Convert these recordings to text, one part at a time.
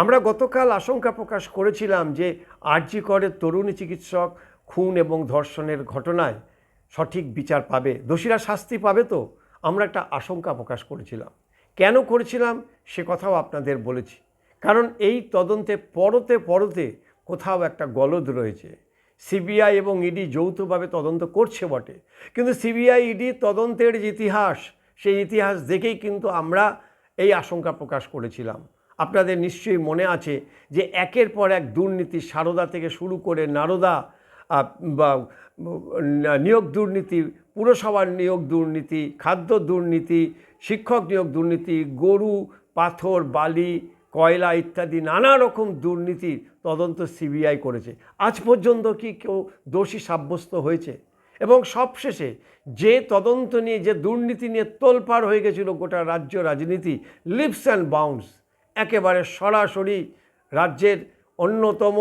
আমরা গতকাল আশঙ্কা প্রকাশ করেছিলাম যে আরজি করের তরুণী চিকিৎসক, খুন এবং ধর্ষণের ঘটনায় সঠিক বিচার পাবে। দোষীরা শাস্তি পাবে তো? আমরা একটা আশঙ্কা প্রকাশ করেছিলাম। কেন করেছিলাম? সে কথাও আপনাদের বলেছি। কারণ এই তদন্তে পরতে পরতে কোথাও একটা গলদ রয়েছে। সিবিআই এবং ইডি যৌথভাবে তদন্ত করছে বটে। কিন্তু সিবিআই, ইডি তদন্তের যে ইতিহাস, সেই ইতিহাস দেখেই কিন্তু আমরা এই আশঙ্কা প্রকাশ করেছিলাম। আপনাদের নিশ্চয়ই মনে আছে যে একের পর এক দুর্নীতি সারদা থেকে শুরু করে নারদা বা নিয়োগ দুর্নীতি, পুরসভার নিয়োগ দুর্নীতি, খাদ্য দুর্নীতি, শিক্ষক নিয়োগ দুর্নীতি, গরু, পাথর, বালি, কয়লা ইত্যাদি নানা রকম দুর্নীতির তদন্ত সিবিআই করেছে। আজ পর্যন্ত কি কেউ দোষী সাব্যস্ত হয়েছে? এবং সবশেষে যে তদন্ত নিয়ে, যে দুর্নীতি নিয়ে তোলপাড় হয়ে গেছিল গোটা রাজ্য রাজনীতি লিপস অ্যান্ড বাউন্স একেবারে সরাসরি রাজ্যের অন্যতম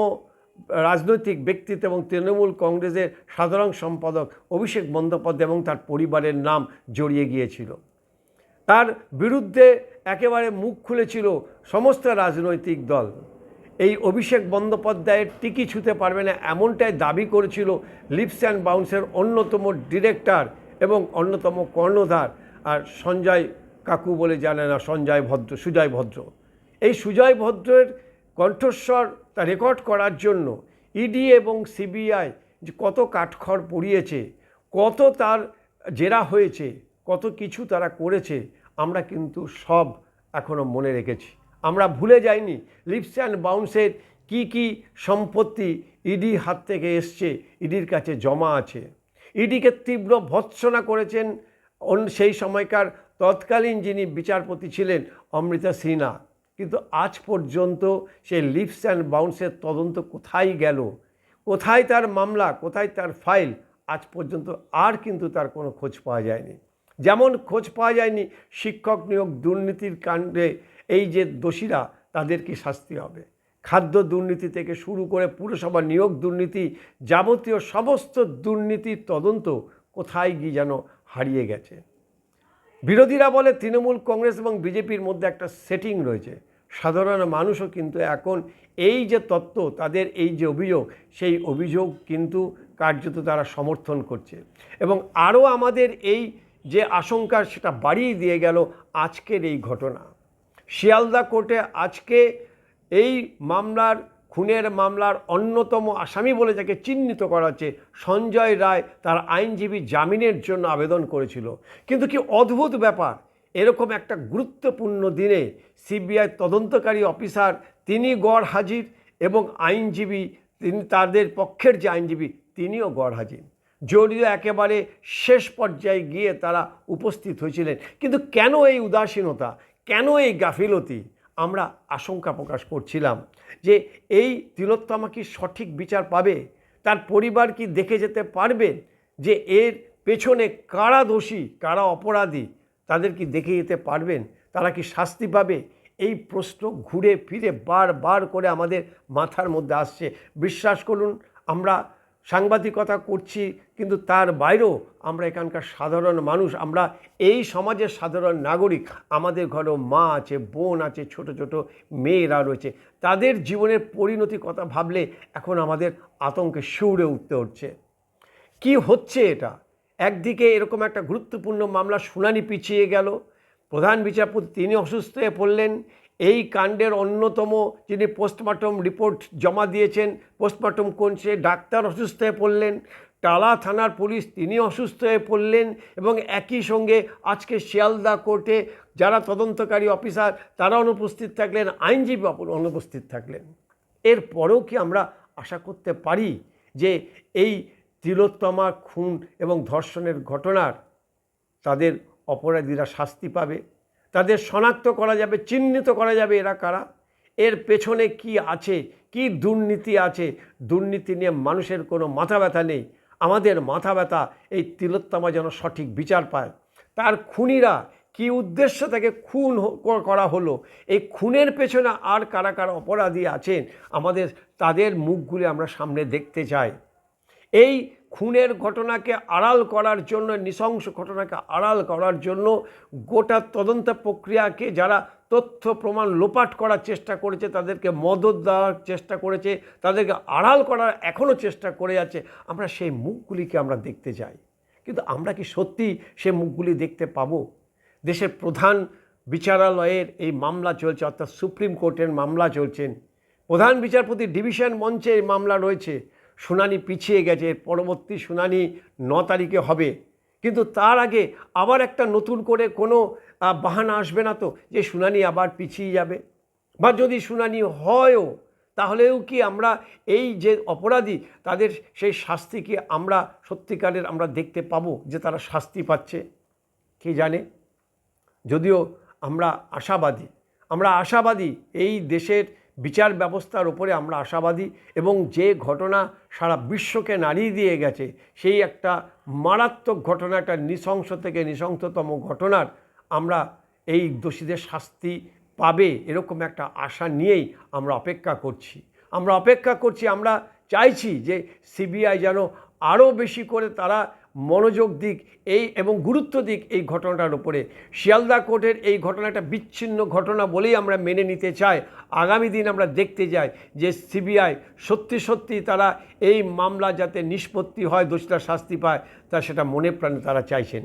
রাজনৈতিক ব্যক্তিত্ব এবং তৃণমূল কংগ্রেসের সাধারণ সম্পাদক অভিষেক বন্দ্যোপাধ্যায় এবং তার পরিবারের নাম জড়িয়ে গিয়েছিল। তার বিরুদ্ধে একেবারে মুখ খুলেছিল সমস্ত রাজনৈতিক দল। এই অভিষেক বন্দ্যোপাধ্যায়ের টিকি ছুতে পারবে না এমনটাই দাবি করেছিল লিপস অ্যান্ড বাউন্সের অন্যতম ডিরেক্টর এবং অন্যতম কর্ণধার আর সঞ্জয় কাকু বলে জানে না সঞ্জয় ভদ্র, সুজয় ভদ্র। এই সুজয় ভদ্রের কণ্ঠস্বর তা রেকর্ড করার জন্য ইডি এবং সিবিআই যে কত কাঠখড় পড়িয়েছে, কত তার জেরা হয়েছে, কত কিছু তারা করেছে, আমরা কিন্তু সব এখনও মনে রেখেছি। আমরা ভুলে যাইনি লিপস অ্যান্ড বাউন্সের কি কি সম্পত্তি ইডি হাত থেকে এসছে ইডির কাছে জমা আছে। ইডিকে তীব্র ভৎসনা করেছেন সেই সময়কার তৎকালীন যিনি বিচারপতি ছিলেন অমৃতা সিনহা। কিন্তু আজ পর্যন্ত সেই লিপস অ্যান্ড বাউন্সের তদন্ত কোথায় গেল? কোথায় তার মামলা? কোথায় তার ফাইল আজ পর্যন্ত আর কিন্তু তার কোনো খোঁজ পাওয়া যায়নি। যেমন খোঁজ পাওয়া যায়নি শিক্ষক নিয়োগ দুর্নীতির কাণ্ডে এই যে দোষীরা, তাদের কি শাস্তি হবে? খাদ্য দুর্নীতি থেকে শুরু করে পুরসভা নিয়োগ দুর্নীতি যাবতীয় সমস্ত দুর্নীতির তদন্ত কোথায় গিয়ে যেন হারিয়ে গেছে? বিরোধীরা বলে তৃণমূল কংগ্রেস এবং বিজেপির মধ্যে একটা সেটিং রয়েছে। সাধারণ মানুষও কিন্তু এখন এই যে তত্ত্ব, তাদের এই যে অভিযোগ, সেই অভিযোগ কিন্তু কার্যত তারা সমর্থন করছে। এবং আরও আমাদের এই যে আশঙ্কা, সেটা বাড়িয়ে দিয়ে গেল আজকের এই ঘটনা। শিয়ালদা কোর্টে আজকে এই মামলার, খুনের মামলার অন্যতম আসামি বলে যাকে চিহ্নিত করা হচ্ছে, সঞ্জয় রায় তার আইনজীবী জামিনের জন্য আবেদন করেছিল। কিন্তু কি অদ্ভুত ব্যাপার এরকম একটা গুরুত্বপূর্ণ দিনে সিবিআই তদন্তকারী অফিসার তিনি গড় হাজির এবং আইনজীবী তিনি তাদের পক্ষের যে আইনজীবী তিনিও গড় হাজির। যদিও একেবারে শেষ পর্যায়ে গিয়ে তারা উপস্থিত হয়েছিলেন। কিন্তু কেন এই উদাসীনতা? কেন এই গাফিলতি? আমরা আশঙ্কা প্রকাশ করছিলাম যে এই তিলোত্তমা কি সঠিক বিচার পাবে? তার পরিবার কি দেখে যেতে পারবেন যে এর পেছনে কারা দোষী, কারা অপরাধী? তাদের কি দেখে যেতে পারবেন? তারা কি শাস্তি পাবে? এই প্রশ্ন ঘুরে ফিরে বারবার করে আমাদের মাথার মধ্যে আসছে। বিশ্বাস করুন, আমরা সাংবাদিকতা করছি, কিন্তু তার বাইরেও আমরা এখানকার সাধারণ মানুষ, আমরা এই সমাজের সাধারণ নাগরিক। আমাদের ঘরেও মা আছে, বোন আছে, ছোট ছোট মেয়েরা রয়েছে। তাদের জীবনের পরিণতি কথা ভাবলে এখন আমাদের আতঙ্কে শিউরে উঠতে হচ্ছে। কি হচ্ছে এটা? একদিকে এরকম একটা গুরুত্বপূর্ণ মামলা শুনানি পিছিয়ে গেল। প্রধান বিচারপতি তিনি অসুস্থ হয়ে পড়লেন। এই কাণ্ডের অন্যতম যিনি পোস্টমর্টম রিপোর্ট জমা দিয়েছেন, পোস্টমর্টম করছে ডাক্তার অসুস্থ হয়ে পড়লেন। টালা থানার পুলিশ তিনি অসুস্থ হয়ে পড়লেন এবং একই সঙ্গে আজকে শিয়ালদা কোর্টে যারা তদন্তকারী অফিসার তারা অনুপস্থিত থাকলেন, আইনজীবী অনুপস্থিত থাকলেন। এরপরেও কি আমরা আশা করতে পারি যে এই তিলোত্তমা, খুন এবং ধর্ষণের ঘটনার তাদের অপরাধীরা শাস্তি পাবে। তাদের শনাক্ত করা যাবে, চিহ্নিত করা যাবে এরা কারা, এর পেছনে কি আছে, কি দুর্নীতি আছে। দুর্নীতি নিয়ে মানুষের কোনো মাথা ব্যথা নেই। আমাদের মাথা ব্যথা এই তিলোত্তমা যেন সঠিক বিচার পায়। তার খুনিরা কি উদ্দেশ্য থেকে খুন করা হলো? এই খুনের পেছনে আর কারা কারা অপরাধী আছেন? আমাদের, তাদের মুখগুলি আমরা সামনে দেখতে চাই। এই খুনের ঘটনাকে আড়াল করার জন্য, নৃশংস ঘটনাকে আড়াল করার জন্য গোটা তদন্ত প্রক্রিয়াকে যারা তথ্য প্রমাণ লোপাট করার চেষ্টা করেছে, তাদেরকে মদত দেওয়ার চেষ্টা করেছে, তাদেরকে আড়াল করার এখনও চেষ্টা করে যাচ্ছে আমরা সেই মুখগুলিকে আমরা দেখতে চাই। কিন্তু আমরা কি সত্যি সে মুখগুলি দেখতে পাবো? দেশের প্রধান বিচারালয়ের এই মামলা চলছে, অর্থাৎ সুপ্রিম কোর্টের মামলা চলছেন প্রধান বিচারপতি ডিভিশন মঞ্চে এই মামলা রয়েছে। শুনানি পিছিয়ে গেছে পরবর্তী শুনানি ন তারিখে হবে। কিন্তু তার আগে আবার একটা নতুন করে কোনো বাহানা আসবে না তো, যে শুনানি আবার পিছিয়ে যাবে। বা যদি শুনানি হয়ও, তাহলেও কি আমরা এই যে অপরাধী, তাদের সেই শাস্তি কি আমরা সত্যিকারের আমরা দেখতে পাবো যে তারা শাস্তি পাচ্ছে? কে জানে? যদিও আমরা আশাবাদী আমরা আশাবাদী এই দেশের বিচার ব্যবস্থার উপরে আমরা আশাবাদী এবং যে ঘটনা সারা বিশ্বকে নাড়িয়ে দিয়ে গেছে, সেই একটা মারাত্মক ঘটনা, একটা নৃশংস থেকে নৃশংসতম ঘটনার আমরা এই দোষীদের শাস্তি পাবে এরকম একটা আশা নিয়েই আমরা অপেক্ষা করছি। আমরা অপেক্ষা করছি, আমরা চাইছি যে সিবিআই যেন আরও বেশি করে তারা মনোযোগ দিক, এই এবং গুরুত্ব দিক এই ঘটনাটার উপরে। শিয়ালদা কোর্টের এই ঘটনাটা বিচ্ছিন্ন ঘটনা বলেই আমরা মেনে নিতে চাই। আগামী দিন আমরা দেখতে যাই যে সিবিআই সত্যি সত্যি তারা এই মামলা যাতে নিষ্পত্তি হয়, দোষীরা শাস্তি পায়, তা সেটা মনে প্রাণে তারা চাইছেন।